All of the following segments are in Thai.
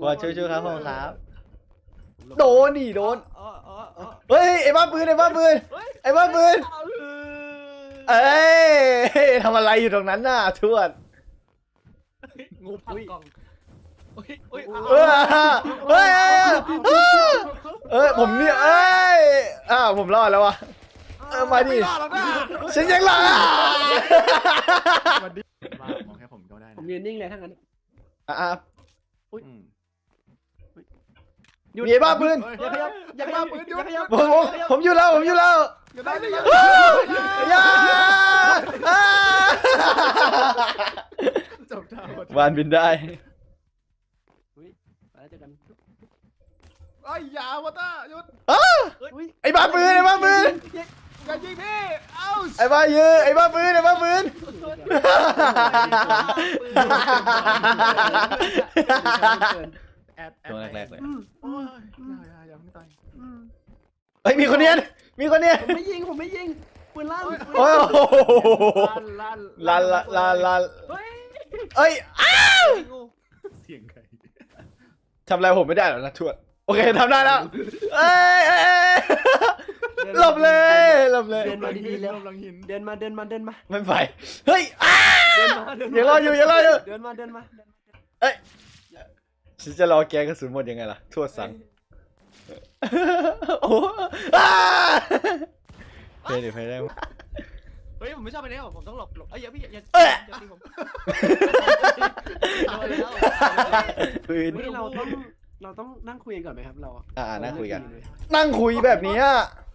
ขอช่วยช่วยครับผมครับ โดนดิโดน อ๋ออ๋ออ๋อเฮ้ยไอ้บ้าปืนไอ้บ้าปืน เฮ้ยไอ้บ้าปืน เอาเลยเอ้ยทำอะไรอยู่ตรงนั้นน่ะทวดงูพังกล่องเฮ้ยเฮ้ยเออเฮ้ยเอ้ยเอ้ยผมเนี่ยเอ้ยอ้าวผมรอดแล้ววะเออมาดิไรอดหรอกนะฉันยังรอดวันนี้มามองแค่ผมก็ได้ผมนะยืนนิ่งเลยทั้างนั้นอะอื มมีไอ้บ้าปืนอย่าขยับอย่าขยับอย่าขยับผมผมผมอยู่แล้วผมอยู่แล้วอย่าได้เลยอย่าอ่าจบท่าหมดวานบินได้ไปแล้วเจอกันไอ้ยอยาวะต้าหยุดอุ้ยไอ้บ้าปืนไอ้บ้าปืนอย่ายิงพี่เอ้าไอ้บ้ายื้อไอ้บ้าปืนไอ้บ้าปืนแอดแอด ตัวแรกๆเลย โอ้ยอย่าอย่าไม่ตายเฮ้ยมีคนเนียนมีคนเนียนผมไม่ยิงผมไม่ยิงปืนลั่นโอ้ยโอ้โหลั่นลันลันลันลันเฮ้ยเอ้ยอ้างูเสียงใครทำอะไรผมไม่ได้หรอกนะทวดโอเคทำได้แล้วเอ้ยเอ้ยเอ้ยหลบเลย ลบเลย เดินมาดีๆแล้วกำลังหินเดินมาเดินมาเดินมาไม่ไป เฮ้ยอ้า เดินมาเดินมายังรออยู่ยังรออยู่ เดินมาเดินมาเดินมาเอ้ยฉันจะรอแกกระสุนหมดยังไงล่ะทวดสั่งโอ้อ้าเพลย์ดิเพลย์ได้เฮ้ยผมไม่ชอบไปแล้วผมต้องหลบหลบเอ้ยอย่าพี่อย่าอย่าเอ้ย อย่าตีผมปืนเฮ้ยเราต้องเราต้องนั่งคุยกันก่อนไหมครับเราอ่านั่งคุยกัน นั่งคุยแบบเนี้ยโอ้โหนี่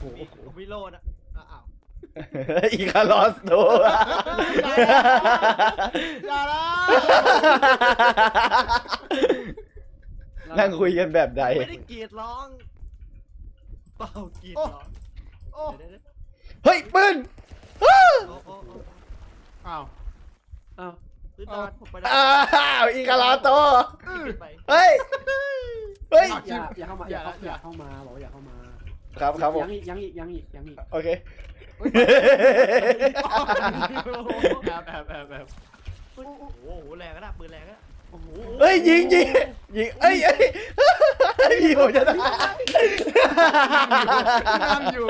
โอ้โหผมวิโรจน์อะอะอ้าวอีคาลอสโตอย่าละนั่งคุยกันแบบใด ไม่ได้กรีดร้องเปล่ากรีดร้องโอ้เดี๋ยวเดี๋ยวเฮ้ยปืนโอ้โอ้โอ้อ้าวอ้าวพื้นดานผมไปได้อ้าวอีคาลอสโตไปเฮ้ยเฮ้ยอย่าอย่าเข้ามาอย่าเข้าอย่าเข้ามาบอกว่าอย่าเข้ามา ครับครับผมยังอีกยังอีกยังอีกยังอีกโอเคแอบแอบแอบแอบโอ้โหแรงก็ได้ปืนแรงก็ได้โอ้โหเฮ้ยยิงยิงยิงเอ้ยเอ้ยพี่ผมจะตายนั่งอยู่